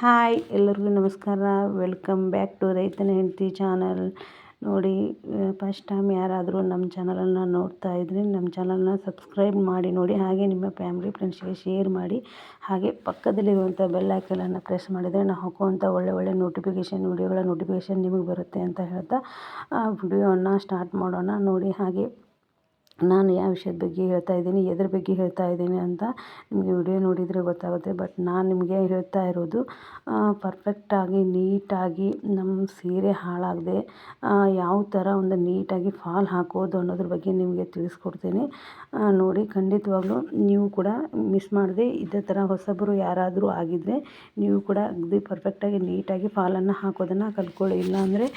Hi ಎಲ್ಲರಿಗೂ ನಮಸ್ಕಾರ. Welcome back to ರೈತನ ಹೆಂಡತಿ ಚಾನಲ್. ನೋಡಿ ಫಸ್ಟ್ ಟೈಮ್ ಯಾರಾದರೂ ನಮ್ಮ ಚಾನಲನ್ನು ನೋಡ್ತಾ ಇದ್ದರೆ ನಮ್ಮ ಚಾನಲ್ನ ಸಬ್ಸ್ಕ್ರೈಬ್ ಮಾಡಿ, ನೋಡಿ, ಹಾಗೆ ನಿಮ್ಮ ಫ್ಯಾಮಿಲಿ, ಫ್ರೆಂಡ್ಸ್ಗೆ ಶೇರ್ ಮಾಡಿ, ಹಾಗೆ ಪಕ್ಕದಲ್ಲಿರುವಂಥ ಬೆಲ್ ಐಕನನ್ನು ಪ್ರೆಸ್ ಮಾಡಿದರೆ ನಾವು ಹಾಕುವಂಥ ಒಳ್ಳೆ ಒಳ್ಳೆ ನೋಟಿಫಿಕೇಷನ್, ವಿಡಿಯೋಗಳ ನೋಟಿಫಿಕೇಷನ್ ನಿಮಗೆ ಬರುತ್ತೆ ಅಂತ ಹೇಳ್ತಾ ವಿಡಿಯೋವನ್ನು ಸ್ಟಾರ್ಟ್ ಮಾಡೋಣ. ನೋಡಿ, ಹಾಗೆ ನಾನು ಯಾವ ವಿಷಯದ ಬಗ್ಗೆ ಹೇಳ್ತಾ ಇದ್ದೀನಿ, ಎದ್ರ ಬಗ್ಗೆ ಹೇಳ್ತಾ ಇದ್ದೀನಿ ಅಂತ ನಿಮಗೆ ವಿಡಿಯೋ ನೋಡಿದರೆ ಗೊತ್ತಾಗುತ್ತೆ. ಬಟ್ ನಾನು ನಿಮಗೆ ಹೇಳ್ತಾ ಇರೋದು ಪರ್ಫೆಕ್ಟಾಗಿ ನೀಟಾಗಿ ನಮ್ಮ ಸೀರೆ ಹಾಳಾಗದೆ ಯಾವ ಥರ ಒಂದು ನೀಟಾಗಿ ಫಾಲ್ ಹಾಕೋದು ಅನ್ನೋದ್ರ ಬಗ್ಗೆ ನಿಮಗೆ ತಿಳಿಸ್ಕೊಡ್ತೀನಿ. ನೋಡಿ, ಖಂಡಿತವಾಗ್ಲೂ ನೀವು ಕೂಡ ಮಿಸ್ ಮಾಡದೆ, ಇದೇ ಥರ ಹೊಸಬರು ಯಾರಾದರೂ ಆಗಿದ್ದರೆ ನೀವು ಕೂಡ ಅಗದಿ ಪರ್ಫೆಕ್ಟಾಗಿ ನೀಟಾಗಿ ಫಾಲನ್ನು ಹಾಕೋದನ್ನು ಕಲ್ತ್ಕೊಳ್ಳಿ. ಇಲ್ಲಾಂದರೆ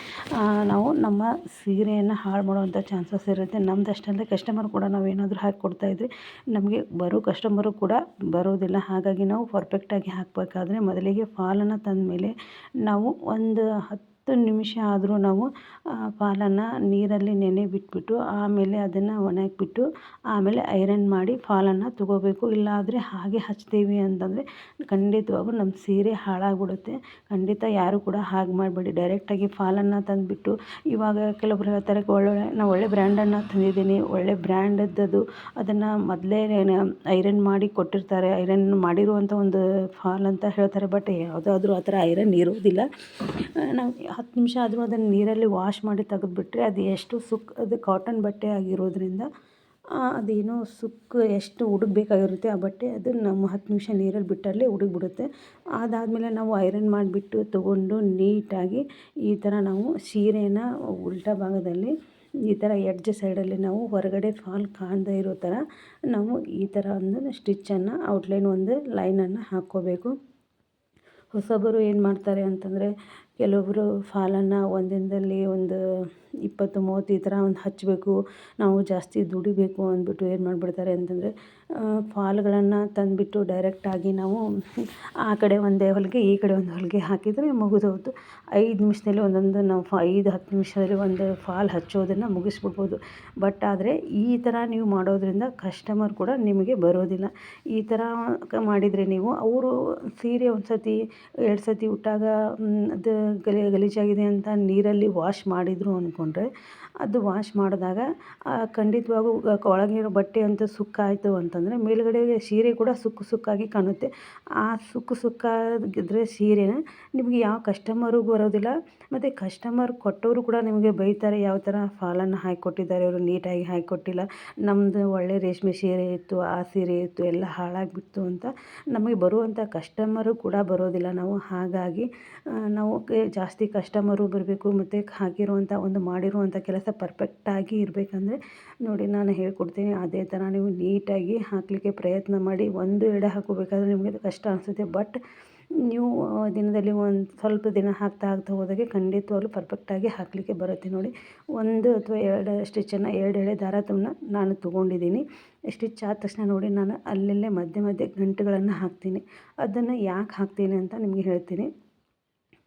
ನಾವು ನಮ್ಮ ಸೀರೆಯನ್ನು ಹಾಳು ಮಾಡುವಂಥ ಚಾನ್ಸಸ್ ಇರುತ್ತೆ. ನಮ್ದು ಅಷ್ಟಲ್ಲದೆ ಕಸ್ಟಮರ್ ಕೂಡ ನಾವು ಏನಾದರೂ ಹಾಕಿ ಕೊಡ್ತಾಯಿದ್ರೆ ನಮಗೆ ಬರೋ ಕಸ್ಟಮರು ಕೂಡ ಬರೋದಿಲ್ಲ. ಹಾಗಾಗಿ ನಾವು ಪರ್ಫೆಕ್ಟಾಗಿ ಹಾಕಬೇಕಾದ್ರೆ ಮೊದಲಿಗೆ ಫಾಲನ್ನು ತಂದಮೇಲೆ ನಾವು ಒಂದು ಹತ್ತು ನಿಮಿಷ ಆದರೂ ನಾವು ಫಾಲನ್ನು ನೀರಲ್ಲಿ ನೆನೆ ಬಿಟ್ಬಿಟ್ಟು, ಆಮೇಲೆ ಅದನ್ನು ಒಣಗಿಬಿಟ್ಟು, ಆಮೇಲೆ ಐರನ್ ಮಾಡಿ ಫಾಲನ್ನು ತಗೋಬೇಕು. ಇಲ್ಲಾದರೆ ಹಾಗೆ ಹಚ್ತೀವಿ ಅಂತಂದರೆ ಖಂಡಿತವಾಗೂ ನಮ್ಮ ಸೀರೆ ಹಾಳಾಗ್ಬಿಡುತ್ತೆ. ಖಂಡಿತ ಯಾರು ಕೂಡ ಹಾಗೆ ಮಾಡಬೇಡಿ. ಡೈರೆಕ್ಟಾಗಿ ಫಾಲನ್ನು ತಂದುಬಿಟ್ಟು, ಇವಾಗ ಕೆಲವೊಬ್ರು ಹೇಳ್ತಾರೆ, ಒಳ್ಳೊಳ್ಳೆ ನಾವು ಒಳ್ಳೆ ಬ್ರ್ಯಾಂಡನ್ನು ತಂದಿದ್ದೀನಿ, ಒಳ್ಳೆ ಬ್ರ್ಯಾಂಡದ್ದು ಅದನ್ನು ಮೊದಲೇ ಐರನ್ ಮಾಡಿ ಕೊಟ್ಟಿರ್ತಾರೆ. ಐರನ್ ಮಾಡಿರುವಂಥ ಒಂದು ಫಾಲ್ ಅಂತ ಹೇಳ್ತಾರೆ. ಬಟ್ ಯಾವುದಾದ್ರೂ ಆ ಥರ ಐರನ್ ಇರೋದಿಲ್ಲ. ನಾವು ಹತ್ತು ನಿಮಿಷ ಆದರೂ ಅದನ್ನು ನೀರಲ್ಲಿ ವಾಶ್ ಮಾಡಿ ತೆಗೆದುಬಿಟ್ರೆ ಅದು ಎಷ್ಟು ಸುಕ್, ಅದು ಕಾಟನ್ ಬಟ್ಟೆ ಆಗಿರೋದ್ರಿಂದ ಅದೇನೋ ಸುಕ್ಕು ಎಷ್ಟು ಹುಡುಕ್ಬೇಕಾಗಿರುತ್ತೆ ಆ ಬಟ್ಟೆ, ಅದು ನಮ್ಮ ಹತ್ತು ನಿಮಿಷ ನೀರಲ್ಲಿ ಬಿಟ್ಟಲ್ಲಿ ಹುಡುಗ್ಬಿಡುತ್ತೆ. ಅದಾದಮೇಲೆ ನಾವು ಐರನ್ ಮಾಡಿಬಿಟ್ಟು ತೊಗೊಂಡು ನೀಟಾಗಿ ಈ ಥರ ನಾವು ಸೀರೆನ ಉಲ್ಟಾ ಭಾಗದಲ್ಲಿ ಈ ಥರ ಎಡ್ಜ್ ಸೈಡಲ್ಲಿ ನಾವು ಹೊರಗಡೆ ಫಾಲ್ ಕಾಣದೇ ಇರೋ ಥರ ನಾವು ಈ ಥರ ಒಂದು ಸ್ಟಿಚ್ಚನ್ನು ಔಟ್ಲೈನ್ ಒಂದು ಲೈನನ್ನು ಹಾಕ್ಕೋಬೇಕು. ಹೊಸಬರು ಏನು ಮಾಡ್ತಾರೆ ಅಂತಂದರೆ ಕೆಲವೊಬ್ಬರು ಫಾಲನ್ನು ಒಂದಿನದಲ್ಲಿ ಒಂದು ಇಪ್ಪತ್ತು, ಮೂವತ್ತು ಈ ಥರ ಒಂದು ಹಚ್ಚಬೇಕು, ನಾವು ಜಾಸ್ತಿ ದುಡಿಬೇಕು ಅಂದ್ಬಿಟ್ಟು ಏನು ಮಾಡಿಬಿಡ್ತಾರೆ ಅಂತಂದರೆ ಫಾಲ್ಗಳನ್ನು ತಂದುಬಿಟ್ಟು ಡೈರೆಕ್ಟಾಗಿ ನಾವು ಆ ಕಡೆ ಒಂದೇ ಹೊಲಿಗೆ, ಈ ಕಡೆ ಒಂದು ಹೊಲಿಗೆ ಹಾಕಿದರೆ ಮುಗಿದೋಯ್ತು ಐದು ನಿಮಿಷದಲ್ಲಿ ಒಂದೊಂದು ನಾವು ಫ, ಐದು, ಹತ್ತು ನಿಮಿಷದಲ್ಲಿ ಒಂದು ಫಾಲ್ ಹಚ್ಚೋದನ್ನು ಮುಗಿಸ್ಬಿಡ್ಬೋದು. ಬಟ್ ಆದರೆ ಈ ಥರ ನೀವು ಮಾಡೋದರಿಂದ ಕಸ್ಟಮರ್ ಕೂಡ ನಿಮಗೆ ಬರೋದಿಲ್ಲ. ಈ ಥರ ಮಾಡಿದರೆ ನೀವು, ಅವರು ಸೀರೆ ಒಂದು ಸತಿ ಎರಡು ಸತಿ ಉಟ್ಟಾಗ ಅದು ಗಲಿ, ಗಲೀಜಾಗಿದೆ ಅಂತ ನೀರಲ್ಲಿ ವಾಶ್ ಮಾಡಿದರು ಅಂದ್ಕೊಂಡ್ರೆ ಅದು ವಾಶ್ ಮಾಡಿದಾಗ ಖಂಡಿತವಾಗೂ ಒಳಗಿರೋ ಬಟ್ಟೆ ಅಂತ ಸುಕ್ಕಾಯಿತು ಅಂತಂದರೆ ಮೇಲುಗಡೆ ಸೀರೆ ಕೂಡ ಸುಕ್ಕು ಸುಕ್ಕಾಗಿ ಕಾಣುತ್ತೆ. ಆ ಸುಕ್ಕು ಸುಕ್ಕಾಗಿದ್ದರೆ ಸೀರೆನ ನಿಮಗೆ ಯಾವ ಕಸ್ಟಮರು ಬರೋದಿಲ್ಲ. ಮತ್ತು ಕಸ್ಟಮರ್ ಕೊಟ್ಟವರು ಕೂಡ ನಿಮಗೆ ಬೈತಾರೆ, ಯಾವ ಥರ ಫಾಲನ್ನು ಹಾಕಿಕೊಟ್ಟಿದ್ದಾರೆ ಅವರು ನೀಟಾಗಿ ಹಾಕಿಕೊಟ್ಟಿಲ್ಲ ನಮ್ಮದು ಒಳ್ಳೆ ರೇಷ್ಮೆ ಸೀರೆ ಇತ್ತು, ಆ ಸೀರೆ ಇತ್ತು, ಎಲ್ಲ ಹಾಳಾಗಿಬಿಡ್ತು ಅಂತ ನಮಗೆ ಬರುವಂಥ ಕಸ್ಟಮರು ಕೂಡ ಬರೋದಿಲ್ಲ. ನಾವು ಹಾಗಾಗಿ ನಾವು ಜಾಸ್ತಿ ಕಸ್ಟಮರು ಬರಬೇಕು, ಮತ್ತು ಹಾಕಿರುವಂಥ ಒಂದು ಮಾಡಿರುವಂಥ ಕೆಲಸ ಪರ್ಫೆಕ್ಟಾಗಿ ಇರಬೇಕಂದ್ರೆ ನೋಡಿ ನಾನು ಹೇಳ್ಕೊಡ್ತೀನಿ ಅದೇ ಥರ ನೀವು ನೀಟಾಗಿ ಹಾಕಲಿಕ್ಕೆ ಪ್ರಯತ್ನ ಮಾಡಿ ಒಂದು ಎಡೆ ಹಾಕೋಬೇಕಾದ್ರೆ ನಿಮಗೆ ಕಷ್ಟ ಅನಿಸುತ್ತೆ. ಬಟ್ ನೀವು ದಿನದಲ್ಲಿ ಒಂದು ಸ್ವಲ್ಪ ದಿನ ಹಾಕ್ತಾ ಹಾಕ್ತಾ ಹೋದಾಗೆ ಖಂಡಿತವಾಗ್ಲೂ ಪರ್ಫೆಕ್ಟಾಗಿ ಹಾಕಲಿಕ್ಕೆ ಬರುತ್ತೆ. ನೋಡಿ, ಒಂದು ಅಥವಾ ಎರಡು ಸ್ಟಿಚ್ಚನ್ನು ಎರಡು ಎಳೆ ದಾರ ನಾನು ತೊಗೊಂಡಿದ್ದೀನಿ. ಸ್ಟಿಚ್ ಆದ ತಕ್ಷಣ ನೋಡಿ ನಾನು ಅಲ್ಲಲ್ಲೇ ಮಧ್ಯೆ ಮಧ್ಯೆ ಗಂಟುಗಳನ್ನು ಹಾಕ್ತೀನಿ. ಅದನ್ನು ಯಾಕೆ ಹಾಕ್ತೀನಿ ಅಂತ ನಿಮಗೆ ಹೇಳ್ತೀನಿ.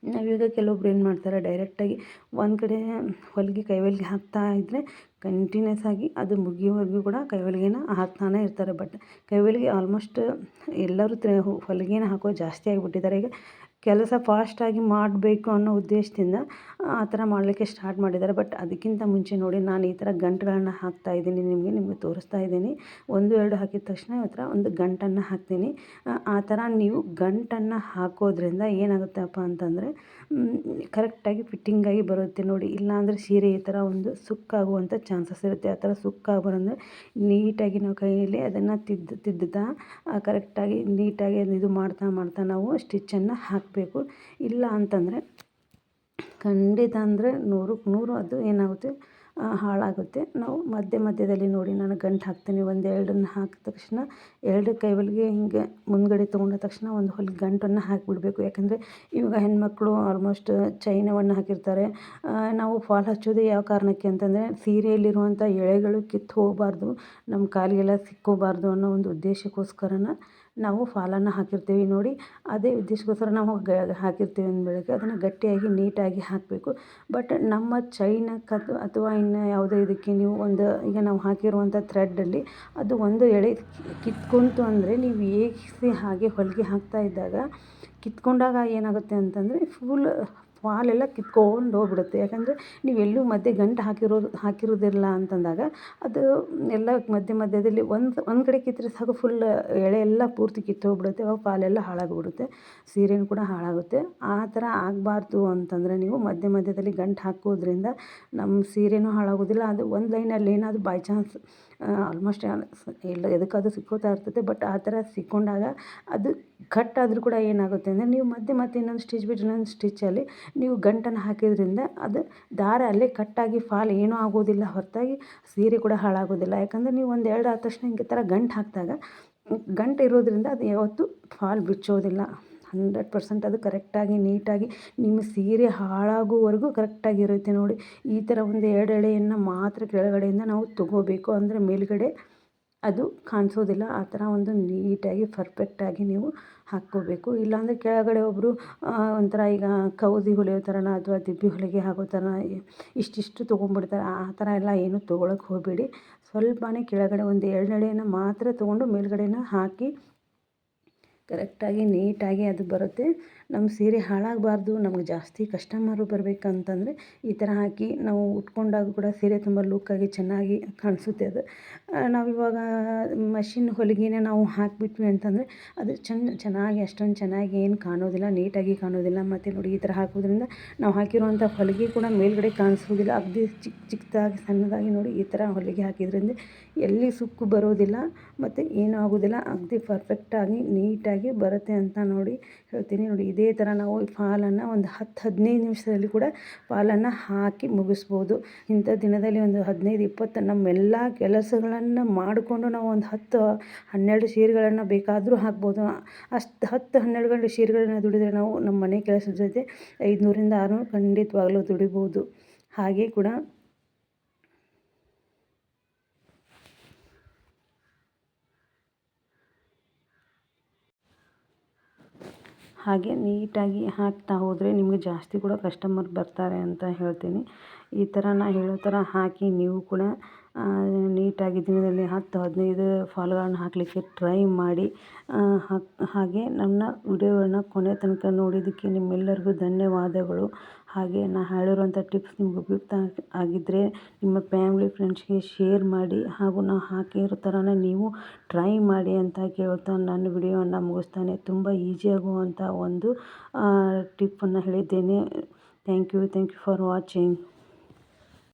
ನಾವೀಗ ಕೆಲವೊಬ್ರು ಏನು ಮಾಡ್ತಾರೆ ಡೈರೆಕ್ಟಾಗಿ ಒಂದು ಕಡೆ ಹೊಲಿಗೆ ಕೈವಲ್ಗೆ ಹಾಕ್ತಾ ಇದ್ದರೆ ಕಂಟಿನ್ಯೂಸ್ ಆಗಿ ಅದು ಮುಗಿಯೋವರೆಗೂ ಕೂಡ ಕೈವಲ್ಗೆನ ಹಾಕ್ತಾನೆ ಇರ್ತಾರೆ. ಬಟ್ ಕೈ ಹೊಲಿಗೆ ಆಲ್ಮೋಸ್ಟ್ ಎಲ್ಲರೂ ಹೊಲಿಗೆನ ಹಾಕೋದು ಜಾಸ್ತಿ ಆಗಿಬಿಟ್ಟಿದ್ದಾರೆ. ಈಗ ಕೆಲಸ ಫಾಸ್ಟಾಗಿ ಮಾಡಬೇಕು ಅನ್ನೋ ಉದ್ದೇಶದಿಂದ, ಆ ಥರ ಮಾಡಲಿಕ್ಕೆ ಸ್ಟಾರ್ಟ್ ಮಾಡಿದ್ದಾರೆ. ಬಟ್ ಅದಕ್ಕಿಂತ ಮುಂಚೆ ನೋಡಿ, ನಾನು ಈ ಥರ ಗಂಟುಗಳನ್ನ ಹಾಕ್ತಾ ಇದ್ದೀನಿ. ನಿಮಗೆ ನಿಮಗೆ ತೋರಿಸ್ತಾ ಇದ್ದೀನಿ. ಒಂದು, ಎರಡು ಹಾಕಿದ ತಕ್ಷಣ ಈ ಥರ ಒಂದು ಗಂಟನ್ನು ಹಾಕ್ತೀನಿ. ಆ ಥರ ನೀವು ಗಂಟನ್ನು ಹಾಕೋದ್ರಿಂದ ಏನಾಗುತ್ತಪ್ಪ ಅಂತಂದರೆ ಕರೆಕ್ಟಾಗಿ ಫಿಟ್ಟಿಂಗಾಗಿ ಬರುತ್ತೆ ನೋಡಿ. ಇಲ್ಲಾಂದರೆ ಸೀರೆ ಈ ಥರ ಒಂದು ಸುಕ್ಕಾಗುವಂಥ ಚಾನ್ಸಸ್ ಇರುತ್ತೆ. ಆ ಥರ ಸುಕ್ಕಾಗಿ ನೀಟಾಗಿ ನಾವು ಕೈಯಲ್ಲಿ ಅದನ್ನು ತಿದ್ದು ತಿದ್ದುತ್ತಾ ಕರೆಕ್ಟಾಗಿ ನೀಟಾಗಿ ಇದು ಮಾಡ್ತಾ ಮಾಡ್ತಾ ನಾವು ಸ್ಟಿಚ್ಚನ್ನು ಹಾಕಬೇಕು. ಇಲ್ಲ ಅಂತಂದರೆ ಖಂಡಿತ ಅಂದರೆ ನೂರಕ್ಕೆ ನೂರು ಅದು ಏನಾಗುತ್ತೆ ಹಾಳಾಗುತ್ತೆ. ನಾವು ಮಧ್ಯ ಮಧ್ಯದಲ್ಲಿ ನೋಡಿ ನಾನು ಗಂಟು ಹಾಕ್ತೀನಿ. ಒಂದು ಎರಡನ್ನು ಹಾಕಿದ ತಕ್ಷಣ ಎರಡು ಕೈ ಹೊಲಿಗೆ ಹಿಂಗೆ ಮುಂದ್ಗಡೆ ತೊಗೊಂಡ ತಕ್ಷಣ ಒಂದು ಹೊಲಿಗೆ ಗಂಟನ್ನು ಹಾಕಿಬಿಡಬೇಕು. ಯಾಕಂದರೆ ಇವಾಗ ಹೆಣ್ಮಕ್ಳು ಆಲ್ಮೋಸ್ಟ್ ಚೈನವನ್ನು ಹಾಕಿರ್ತಾರೆ. ನಾವು ಫಾಲ್ ಹಚ್ಚೋದು ಯಾವ ಕಾರಣಕ್ಕೆ ಅಂತಂದರೆ ಸೀರೆಯಲ್ಲಿರುವಂಥ ಎಳೆಗಳು ಕಿತ್ತು ಹೋಗಬಾರ್ದು, ನಮ್ಮ ಕಾಲಿಗೆಲ್ಲ ಸಿಕ್ಕೋಬಾರ್ದು ಅನ್ನೋ ಒಂದು ಉದ್ದೇಶಕ್ಕೋಸ್ಕರನ ನಾವು ಫಾಲನ್ನು ಹಾಕಿರ್ತೀವಿ ನೋಡಿ. ಅದೇ ಉದ್ದೇಶಕ್ಕೋಸ್ಕರ ನಾವು ಗ, ಹಾಕಿರ್ತೀವಿ ಅಂದ್ಬಳಕೆ ಅದನ್ನು ಗಟ್ಟಿಯಾಗಿ, ನೀಟಾಗಿ ಹಾಕಬೇಕು. ಬಟ್ ನಮ್ಮ ಚೈನಕ್ಕೆ ಅಥವಾ ಇನ್ನು ಯಾವುದೇ ಇದಕ್ಕೆ ನೀವು ಒಂದು, ಈಗ ನಾವು ಹಾಕಿರುವಂಥ ಥ್ರೆಡ್ಡಲ್ಲಿ ಅದು ಒಂದು ಎಳೆ ಕಿತ್ಕೊಂತು ಅಂದರೆ ನೀವು ಏಕಿಸಿ ಹಾಗೆ ಹೊಲಿಗೆ ಹಾಕ್ತಾ ಇದ್ದಾಗ ಕಿತ್ಕೊಂಡಾಗ ಏನಾಗುತ್ತೆ ಅಂತಂದರೆ ಫುಲ್ ಫಾಲೆಲ್ಲ ಕಿತ್ಕೊಂಡು ಹೋಗ್ಬಿಡುತ್ತೆ. ಯಾಕಂದರೆ ಎಲ್ಲೂ ಮಧ್ಯೆ ಗಂಟು ಹಾಕಿರೋದು, ಹಾಕಿರೋದಿಲ್ಲ ಅಂತಂದಾಗ ಅದು ಎಲ್ಲ ಮಧ್ಯ ಮಧ್ಯದಲ್ಲಿ ಒಂದು ಒಂದು ಕಡೆ ಕಿತ್ತರೆ ಸಾಕು ಫುಲ್ ಎಳೆ ಎಲ್ಲ ಪೂರ್ತಿ ಕಿತ್ತೋಗ್ಬಿಡುತ್ತೆ ಅವಾಗ ಪಾಲೆಲ್ಲ ಹಾಳಾಗ್ಬಿಡುತ್ತೆ. ಸೀರೆನೂ ಕೂಡ ಹಾಳಾಗುತ್ತೆ. ಆ ಥರ ಆಗಬಾರ್ದು ಅಂತಂದರೆ ನೀವು ಮಧ್ಯ ಮಧ್ಯದಲ್ಲಿ ಗಂಟು ಹಾಕೋದ್ರಿಂದ ನಮ್ಮ ಸೀರೆನೂ ಹಾಳಾಗೋದಿಲ್ಲ. ಅದು ಒಂದು ಲೈನಲ್ಲಿ ಏನಾದರೂ ಬೈ ಚಾನ್ಸ್ ಆಲ್ಮೋಸ್ಟ್ ಎಲ್ಲ ಎದಕ್ಕಾದ್ರೂ ಸಿಕ್ಕೋತಾ ಇರ್ತದೆ. ಬಟ್ ಆ ಥರ ಸಿಕ್ಕೊಂಡಾಗ ಅದು ಕಟ್ ಆದರೂ ಕೂಡ ಏನಾಗುತ್ತೆ ಅಂದರೆ ನೀವು ಮತ್ತೆ ಮತ್ತೆ ಇನ್ನೊಂದು ಸ್ಟಿಚ್ ಬಿಟ್ಟು ಇನ್ನೊಂದು ಸ್ಟಿಚ್ಚಲ್ಲಿ ನೀವು ಗಂಟನ್ನು ಹಾಕಿದ್ರಿಂದ ಅದು ದಾರ ಅಲ್ಲೇ ಕಟ್ಟಾಗಿ ಫಾಲ್ ಏನೂ ಆಗೋದಿಲ್ಲ, ಹೊರತಾಗಿ ಸೀರೆ ಕೂಡ ಹಾಳಾಗೋದಿಲ್ಲ. ಯಾಕಂದರೆ ನೀವು ಒಂದು ಎರಡು ಆದ ತಕ್ಷಣ ಹಿಂಗೆ ಥರ ಗಂಟು ಹಾಕಿದಾಗ ಗಂಟು ಇರೋದ್ರಿಂದ ಅದು ಯಾವತ್ತೂ ಫಾಲ್ ಬಿಚ್ಚೋದಿಲ್ಲ. ಹಂಡ್ರೆಡ್ ಪರ್ಸೆಂಟ್ ಅದು ಕರೆಕ್ಟಾಗಿ, ನೀಟಾಗಿ ನಿಮ್ಮ ಸೀರೆ ಹಾಳಾಗೋವರೆಗೂ ಕರೆಕ್ಟಾಗಿರುತ್ತೆ ನೋಡಿ. ಈ ಥರ ಒಂದು ಎರಡು ಎಳೆಯನ್ನು ಮಾತ್ರ ಕೆಳಗಡೆಯಿಂದ ನಾವು ತೊಗೋಬೇಕು. ಅಂದರೆ ಮೇಲುಗಡೆ ಅದು ಕಾಣಿಸೋದಿಲ್ಲ. ಆ ಥರ ಒಂದು ನೀಟಾಗಿ ಫರ್ಫೆಕ್ಟಾಗಿ ನೀವು ಹಾಕ್ಕೋಬೇಕು. ಇಲ್ಲಾಂದರೆ ಕೆಳಗಡೆ ಒಬ್ಬರು ಒಂಥರ ಈಗ ಕೌದಿ ಹೊಲಿಯೋ ಥರನ ಅಥವಾ ದಿಬ್ಬಿ ಹೊಲಿಗೆ ಆಗೋ ಥರ ಇಷ್ಟಿಷ್ಟು ತೊಗೊಂಡ್ಬಿಡ್ತಾರೆ. ಆ ಥರ ಎಲ್ಲ ಏನು ತೊಗೊಳಕ್ಕೆ ಹೋಗಬೇಡಿ. ಸ್ವಲ್ಪನೇ ಕೆಳಗಡೆ ಒಂದು ಎರಡು ಮಾತ್ರ ತೊಗೊಂಡು ಮೇಲುಗಡೆನ ಹಾಕಿ ಕರೆಕ್ಟಾಗಿ ನೀಟಾಗಿ ಅದು ಬರುತ್ತೆ. ನಮ್ಮ ಸೀರೆ ಹಾಳಾಗಬಾರ್ದು, ನಮ್ಗೆ ಜಾಸ್ತಿ ಕಸ್ಟಮರು ಬರಬೇಕಂತಂದರೆ ಈ ಥರ ಹಾಕಿ ನಾವು ಉಟ್ಕೊಂಡಾಗ ಕೂಡ ಸೀರೆ ತುಂಬ ಲುಕ್ಕಾಗಿ ಚೆನ್ನಾಗಿ ಕಾಣಿಸುತ್ತೆ ಅದು. ನಾವಿವಾಗ ಮಷಿನ್ ಹೊಲಿಗೆನ ನಾವು ಹಾಕಿಬಿಟ್ವಿ ಅಂತಂದರೆ ಅದು ಚೆನ್ನ, ಚೆನ್ನಾಗಿ ಅಷ್ಟೊಂದು ಚೆನ್ನಾಗಿ ಏನು ಕಾಣೋದಿಲ್ಲ, ನೀಟಾಗಿ ಕಾಣೋದಿಲ್ಲ, ಮತ್ತು ನೋಡಿ ಈ ಥರ ಹಾಕೋದ್ರಿಂದ ನಾವು ಹಾಕಿರುವಂಥ ಹೊಲಿಗೆ ಕೂಡ ಮೇಲ್ಗಡೆ ಕಾಣಿಸೋದಿಲ್ಲ. ಅಗ್ದಿ ಚಿಕ್ಕ ಚಿಕ್ಕದಾಗಿ ಸಣ್ಣದಾಗಿ ನೋಡಿ ಈ ಥರ ಹೊಲಿಗೆ ಹಾಕಿದ್ರಿಂದ ಎಲ್ಲಿ ಸುಕ್ಕು ಬರೋದಿಲ್ಲ, ಮತ್ತು ಏನೂ ಆಗೋದಿಲ್ಲ. ಅಗದಿ ಪರ್ಫೆಕ್ಟಾಗಿ ನೀಟಾಗಿ ಬರುತ್ತೆ ಅಂತ ನೋಡಿ ಹೇಳ್ತೀನಿ. ನೋಡಿ ಇದೇ ಥರ ನಾವು ಫಾಲನ್ನು ಒಂದು ಹತ್ತು ಹದಿನೈದು ನಿಮಿಷದಲ್ಲಿ ಕೂಡ ಫಾಲನ್ನು ಹಾಕಿ ಮುಗಿಸ್ಬೋದು. ಇಂಥ ದಿನದಲ್ಲಿ ಒಂದು ಹದಿನೈದು, ಇಪ್ಪತ್ತು ನಮ್ಮೆಲ್ಲ ಕೆಲಸಗಳನ್ನು ಮಾಡಿಕೊಂಡು ನಾವು ಒಂದು ಹತ್ತು, ಹನ್ನೆರಡು ಸೀರೆಗಳನ್ನು ಬೇಕಾದರೂ ಹಾಕ್ಬೋದು. ಅಷ್ಟು ಹತ್ತು, ಹನ್ನೆರಡು ಗಂಟೆ ಸೀರೆಗಳನ್ನು ದುಡಿದರೆ ನಾವು ನಮ್ಮ ಮನೆ ಕೆಲಸದ ಜೊತೆ ಐದುನೂರಿಂದ ಆರುನೂರು ಖಂಡಿತವಾಗ್ಲೂ ದುಡಿಬೋದು. ಹಾಗೆ ಕೂಡ ಹಾಗೆ ನೀಟಾಗಿ ಹಾಕ್ತಾ ಹೋದರೆ ನಿಮಗೆ ಜಾಸ್ತಿ ಕೂಡ ಕಸ್ಟಮರ್ ಬರ್ತಾರೆ ಅಂತ ಹೇಳ್ತೀನಿ. ಈ ಥರ ನಾ ಹೇಳೋ ಥರ ಹಾಕಿ ನೀವು ಕೂಡ ನೀಟಾಗಿ ದಿನದಲ್ಲಿ ಹತ್ತು, ಹದಿನೈದು ಫಾಲ್ಗಳನ್ನ ಹಾಕಲಿಕ್ಕೆ ಟ್ರೈ ಮಾಡಿ ಹಾಗೆ ನನ್ನ ವಿಡಿಯೋಗಳನ್ನ ಕೊನೆ ತನಕ ನೋಡಿದ್ದಕ್ಕೆ ನಿಮ್ಮೆಲ್ಲರಿಗೂ ಧನ್ಯವಾದಗಳು. ಹಾಗೆ ನಾ ಹೇಳಿರುವಂಥ ಟಿಪ್ಸ್ ನಿಮ್ಗೆ ಉಪಯುಕ್ತ ಆಗಿದ್ದರೆ ನಿಮ್ಮ ಫ್ಯಾಮಿಲಿ ಫ್ರೆಂಡ್ಸ್ಗೆ ಶೇರ್ ಮಾಡಿ ಹಾಗೂ ನಾವು ಹಾಕಿರೋ ಥರನೇ ನೀವು ಟ್ರೈ ಮಾಡಿ ಅಂತ ಕೇಳ್ತಾ ನನ್ನ ವಿಡಿಯೋವನ್ನು ಮುಗಿಸ್ತಾನೆ. ತುಂಬ ಈಸಿ ಆಗುವಂಥ ಒಂದು ಟಿಪ್ಪನ್ನು ಹೇಳಿದ್ದೇನೆ. Thank you thank you for watching